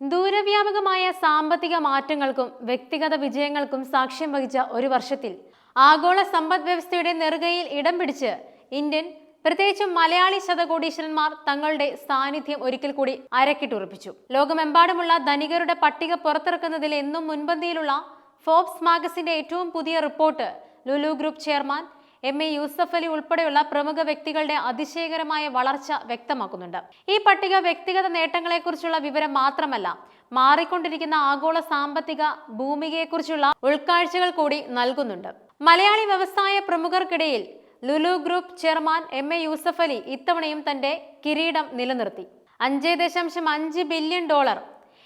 ദൂരവ്യാപകമായ സാമ്പത്തിക മാറ്റങ്ങൾക്കും വ്യക്തിഗത വിജയങ്ങൾക്കും സാക്ഷ്യം വഹിച്ച ഒരു വർഷത്തിൽ ആഗോള സമ്പദ് വ്യവസ്ഥയുടെ നെറുകയിൽ ഇടം പിടിച്ച് ഇന്ത്യൻ പ്രത്യേകിച്ചും മലയാളി ശതകോടീശ്വരന്മാർ തങ്ങളുടെ സാന്നിധ്യം ഒരിക്കൽ കൂടി അരക്കിട്ടുറപ്പിച്ചു ലോകമെമ്പാടുമുള്ള ധനികരുടെ പട്ടിക പുറത്തിറക്കുന്നതിൽ എന്നും മുൻപന്തിയിലുള്ള ഫോബ്സ് മാഗസിന്റെ ഏറ്റവും പുതിയ report Lulu Group chairman M. A. Yusuf Ali ഉൾപ്പെടെയുള്ള പ്രമുഖ വ്യക്തികളുടെ അതിശയകരമായ വളർച്ച വ്യക്തമാക്കുന്നുണ്ട്. ഈ പട്ടിക വ്യക്തിഗത നേട്ടങ്ങളെക്കുറിച്ചുള്ള വിവരം മാത്രമല്ല മാറിക്കൊണ്ടിരിക്കുന്ന ആഗോള സാമ്പത്തിക ഭൂമികയെക്കുറിച്ചുള്ള ഉൾക്കാഴ്ചകൾ കൂടി നൽകുന്നുണ്ട്. മലയാളി വ്യവസായ പ്രമുഖർക്കിടയിൽ Lulu Group chairman M. A. Yusuf Ali ഇത്തവണയും തന്റെ കിരീടം നിലനിർത്തി. അഞ്ച് ദശാംശം അഞ്ച് ബില്യൺ ഡോളർ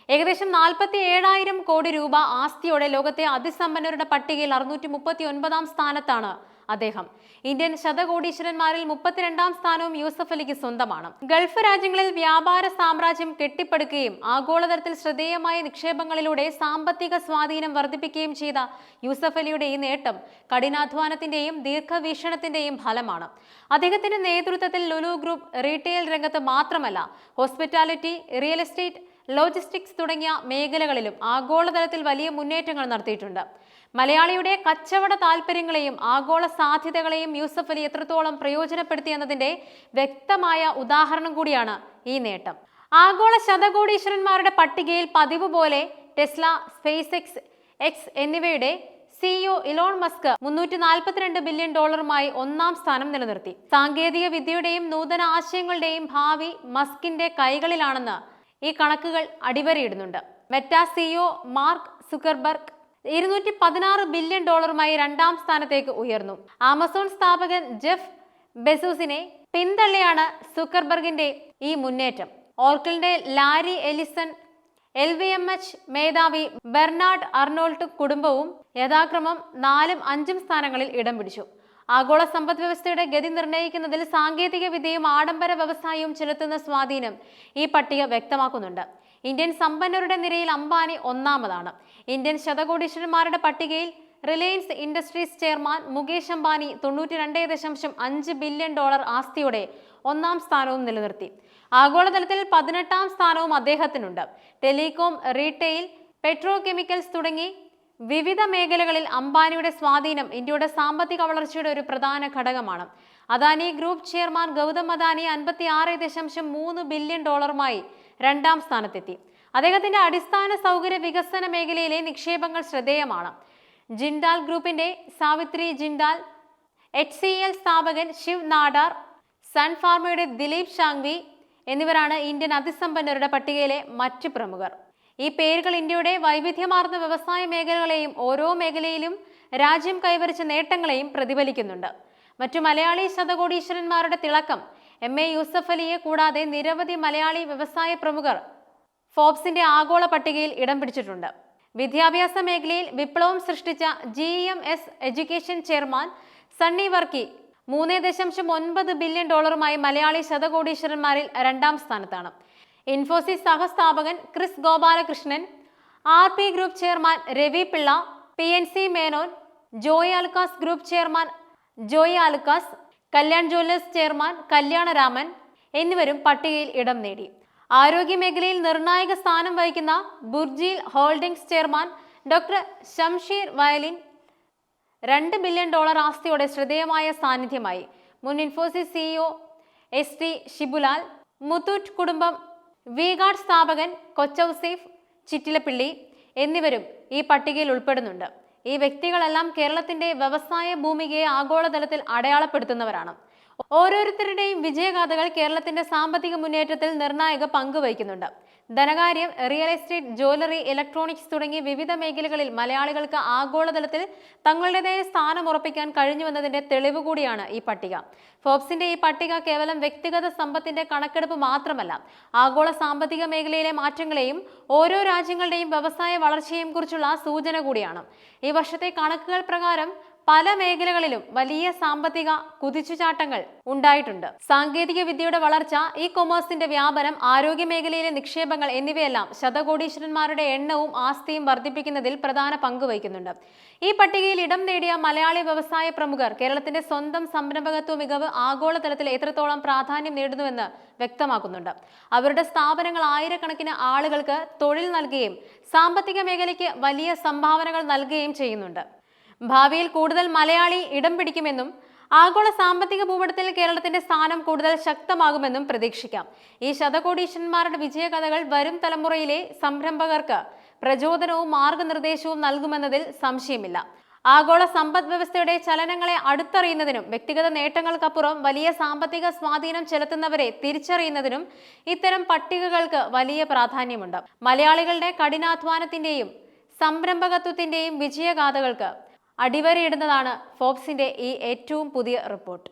ഏകദേശം നാൽപ്പത്തി ഏഴായിരം കോടി രൂപ ആസ്തിയോടെ ലോകത്തെ അതിസമ്പന്നരുടെ പട്ടികയിൽ അറുന്നൂറ്റി മുപ്പത്തി ഒൻപതാം സ്ഥാനത്താണ് അദ്ദേഹം. ഇന്ത്യൻ ശതകോടീശ്വരന്മാരിൽ മുപ്പത്തിരണ്ടാം സ്ഥാനവും യൂസഫ് അലിക്ക് സ്വന്തമാണ്. ഗൾഫ് രാജ്യങ്ങളിൽ വ്യാപാര സാമ്രാജ്യം കെട്ടിപ്പടുക്കുകയും ആഗോളതലത്തിൽ ശ്രദ്ധേയമായ നിക്ഷേപങ്ങളിലൂടെ സാമ്പത്തിക സ്വാധീനം വർദ്ധിപ്പിക്കുകയും ചെയ്ത യൂസഫ് അലിയുടെ ഈ നേട്ടം കഠിനാധ്വാനത്തിന്റെയും ദീർഘവീക്ഷണത്തിന്റെയും ഫലമാണ്. അദ്ദേഹത്തിന്റെ നേതൃത്വത്തിൽ ലുലു ഗ്രൂപ്പ് റീറ്റെയിൽ രംഗത്ത് മാത്രമല്ല ഹോസ്പിറ്റാലിറ്റി റിയൽ എസ്റ്റേറ്റ് ലോജിസ്റ്റിക്സ് തുടങ്ങിയ മേഖലകളിലും ആഗോളതലത്തിൽ വലിയ മുന്നേറ്റങ്ങൾ നടത്തിയിട്ടുണ്ട്. മലയാളിയുടെ കച്ചവട താല്പര്യങ്ങളെയും ആഗോള സാധ്യതകളെയും യൂസഫ് അലി എത്രത്തോളം പ്രയോജനപ്പെടുത്തിയെന്നതിന്റെ വ്യക്തമായ ഉദാഹരണം കൂടിയാണ് ഈ നേട്ടം. ആഗോള ശതകോടീശ്വരന്മാരുടെ പട്ടികയിൽ പതിവ് പോലെ ടെസ്ല സ്പേസ് എക്സ് എക്സ് എന്നിവയുടെ സിഇഒ ഇലോൺ മസ്ക് മുന്നൂറ്റി നാൽപ്പത്തിരണ്ട് ബില്യൺ ഡോളറുമായി ഒന്നാം സ്ഥാനം നിലനിർത്തി. സാങ്കേതിക വിദ്യയുടെയും നൂതന ആശയങ്ങളുടെയും ഭാവി മസ്കിന്റെ കൈകളിലാണെന്ന് ഈ കണക്കുകൾ അടിവരയിടുന്നുണ്ട്. മെറ്റ സിഇഒ മാർക്ക് സുക്കർബർഗ് ഇരുന്നൂറ്റി പതിനാറ് ബില്യൺ ഡോളറുമായി രണ്ടാം സ്ഥാനത്തേക്ക് ഉയർന്നു. ആമസോൺ സ്ഥാപകൻ ജെഫ് ബെസൂസിനെ പിന്തള്ളിയാണ് സുക്കർബർഗിന്റെ ഈ മുന്നേറ്റം. ഓർക്കിളിന്റെ Larry Ellison L V M H മേധാവി ബെർണാഡ് അർണോൾട്ട് കുടുംബവും യഥാക്രമം നാലും അഞ്ചും സ്ഥാനങ്ങളിൽ ഇടം പിടിച്ചു. ആഗോള സമ്പദ് വ്യവസ്ഥയുടെ ഗതി നിർണയിക്കുന്നതിൽ സാങ്കേതിക വിദ്യയും ആഡംബര വ്യവസായവും ചെലുത്തുന്ന സ്വാധീനം ഈ പട്ടിക വ്യക്തമാക്കുന്നുണ്ട്. ഇന്ത്യൻ സമ്പന്നരുടെ നിരയിൽ അംബാനി ഒന്നാമതാണ്. ഇന്ത്യൻ ശതകോടീശ്വരന്മാരുടെ പട്ടികയിൽ Reliance Industries chairman Mukesh Ambani തൊണ്ണൂറ്റി രണ്ട് ദശാംശം അഞ്ച് ബില്യൺ ഡോളർ ആസ്തിയുടെ ഒന്നാം സ്ഥാനവും നിലനിർത്തി. ആഗോളതലത്തിൽ പതിനെട്ടാം സ്ഥാനവും അദ്ദേഹത്തിനുണ്ട്. ടെലികോം റീറ്റെയിൽ പെട്രോ കെമിക്കൽസ് തുടങ്ങി വിവിധ മേഖലകളിൽ അംബാനിയുടെ സ്വാധീനം ഇന്ത്യയുടെ സാമ്പത്തിക വളർച്ചയുടെ ഒരു പ്രധാന ഘടകമാണ്. അദാനി ഗ്രൂപ്പ് ചെയർമാൻ ഗൗതം അദാനി അൻപത്തി ആറ് ദശാംശം മൂന്ന് ബില്യൺ ഡോളറുമായി രണ്ടാം സ്ഥാനത്തെത്തി. അദ്ദേഹത്തിന്റെ അടിസ്ഥാന സൗകര്യ വികസന മേഖലയിലെ നിക്ഷേപങ്ങൾ ശ്രദ്ധേയമാണ്. ജിൻഡാൽ ഗ്രൂപ്പിന്റെ Savitri Jindal H C L സ്ഥാപകൻ ശിവ് നാഡാർ സൺ ഫാർമയുടെ ദിലീപ് ഷാങ്വി എന്നിവരാണ് ഇന്ത്യൻ അതിസമ്പന്നരുടെ പട്ടികയിലെ മറ്റ് പ്രമുഖർ. ഈ പേരുകൾ ഇന്ത്യയുടെ വൈവിധ്യമാർന്ന വ്യവസായ മേഖലകളെയും ഓരോ മേഖലയിലും രാജ്യം കൈവരിച്ച നേട്ടങ്ങളെയും പ്രതിഫലിക്കുന്നുണ്ട്. മറ്റു മലയാളി ശതകോടീശ്വരന്മാരുടെ തിളക്കം എം എ യൂസഫ് അലിയെ കൂടാതെ നിരവധി മലയാളി വ്യവസായ പ്രമുഖർ ഫോബ്സിന്റെ ആഗോള പട്ടികയിൽ ഇടം പിടിച്ചിട്ടുണ്ട്. വിദ്യാഭ്യാസ മേഖലയിൽ വിപ്ലവം സൃഷ്ടിച്ച G M S education chairman Sunny Varkey മൂന്ന് ദശാംശം ഒൻപത് ബില്യൺ ഡോളറുമായി മലയാളി ശതകോടീശ്വരന്മാരിൽ രണ്ടാം സ്ഥാനത്താണ്. Infosys സഹസ്ഥാപകൻ Kris Gopalakrishnan R P Group chairman Ravi Pillai P N C Menon Joy Alukkas Group chairman Joy Alukkas Kalyan Jewellers chairman Kalyanaraman എന്നിവരും പട്ടികയിൽ ഇടം നേടി. ആരോഗ്യ മേഖലയിൽ നിർണായക സ്ഥാനം വഹിക്കുന്ന Burjeel Holdings chairman doctor Shamsheer Vayalil രണ്ട് ബില്യൺ ഡോളർ ആസ്തിയോടെ ശ്രദ്ധേയമായ സാന്നിധ്യമായി. മുൻ Infosys CEO S T Shibulal Muthoot കുടുംബം വിഗാർഡ് സ്ഥാപകൻ കൊച്ചൌസേഫ് ചിറ്റിലപ്പിള്ളി എന്നിവരും ഈ പട്ടികയിൽ ഉൾപ്പെടുന്നുണ്ട്. ഈ വ്യക്തികളെല്ലാം കേരളത്തിന്റെ വ്യവസായ ഭൂമികയെ ആഗോളതലത്തിൽ അടയാളപ്പെടുത്തുന്നവരാണ്. ഓരോരുത്തരുടെയും വിജയഗാഥകൾ കേരളത്തിന്റെ സാമ്പത്തിക മുന്നേറ്റത്തിൽ നിർണായക പങ്ക് വഹിക്കുന്നുണ്ട്. ധനകാര്യം റിയൽ എസ്റ്റേറ്റ് ജ്വല്ലറി ഇലക്ട്രോണിക്സ് തുടങ്ങി വിവിധ മേഖലകളിൽ മലയാളികൾക്ക് ആഗോളതലത്തിൽ തങ്ങളുടേതായ സ്ഥാനം ഉറപ്പിക്കാൻ കഴിഞ്ഞുവെന്നതിന്റെ തെളിവ് കൂടിയാണ് ഈ പട്ടിക. ഫോബ്സിന്റെ ഈ പട്ടിക കേവലം വ്യക്തിഗത സമ്പത്തിന്റെ കണക്കെടുപ്പ് മാത്രമല്ല ആഗോള സാമ്പത്തിക മേഖലയിലെ മാറ്റങ്ങളെയും ഓരോ രാജ്യങ്ങളുടെയും വ്യവസായ വളർച്ചയെയും കുറിച്ചുള്ള സൂചന കൂടിയാണ്. ഈ വർഷത്തെ കണക്കുകൾ പ്രകാരം പല മേഖലകളിലും വലിയ സാമ്പത്തിക കുതിച്ചുചാട്ടങ്ങൾ ഉണ്ടായിട്ടുണ്ട്. സാങ്കേതിക വിദ്യയുടെ വളർച്ച ഇ കൊമേഴ്സിന്റെ വ്യാപനം ആരോഗ്യ മേഖലയിലെ നിക്ഷേപങ്ങൾ എന്നിവയെല്ലാം ശതകോടീശ്വരന്മാരുടെ എണ്ണവും ആസ്തിയും വർദ്ധിപ്പിക്കുന്നതിൽ പ്രധാന പങ്ക് വഹിക്കുന്നുണ്ട്. ഈ പട്ടികയിൽ ഇടം നേടിയ മലയാളി വ്യവസായ പ്രമുഖർ കേരളത്തിന്റെ സ്വന്തം സംരംഭകത്വ മികവ് ആഗോളതലത്തിൽ എത്രത്തോളം പ്രാധാന്യം നേടുന്നുവെന്ന് വ്യക്തമാക്കുന്നുണ്ട്. അവരുടെ സ്ഥാപനങ്ങൾ ആയിരക്കണക്കിന് ആളുകൾക്ക് തൊഴിൽ നൽകുകയും സാമ്പത്തിക മേഖലയ്ക്ക് വലിയ സംഭാവനകൾ നൽകുകയും ചെയ്യുന്നുണ്ട്. ഭാവിയിൽ കൂടുതൽ മലയാളി ഇടം പിടിക്കുമെന്നും ആഗോള സാമ്പത്തിക ഭൂപടത്തിൽ കേരളത്തിന്റെ സ്ഥാനം കൂടുതൽ ശക്തമാകുമെന്നും പ്രതീക്ഷിക്കാം. ഈ ശതകോടീശ്വരന്മാരുടെ വിജയകഥകൾ വരും തലമുറയിലെ സംരംഭകർക്ക് പ്രചോദനവും മാർഗനിർദ്ദേശവും നൽകുമെന്നതിൽ സംശയമില്ല. ആഗോള സമ്പദ് വ്യവസ്ഥയുടെ ചലനങ്ങളെ അടുത്തറിയുന്നതിനും വ്യക്തിഗത നേട്ടങ്ങൾക്കപ്പുറം വലിയ സാമ്പത്തിക സ്വാധീനം ചെലുത്തുന്നവരെ തിരിച്ചറിയുന്നതിനും ഇത്തരം പട്ടികകൾക്ക് വലിയ പ്രാധാന്യമുണ്ട്. മലയാളികളുടെ കഠിനാധ്വാനത്തിന്റെയും സംരംഭകത്വത്തിന്റെയും വിജയഗാഥകൾക്ക് അടിവരയിടുന്നതാണ് ഫോബ്സിന്റെ ഈ ഏറ്റവും പുതിയ റിപ്പോർട്ട്.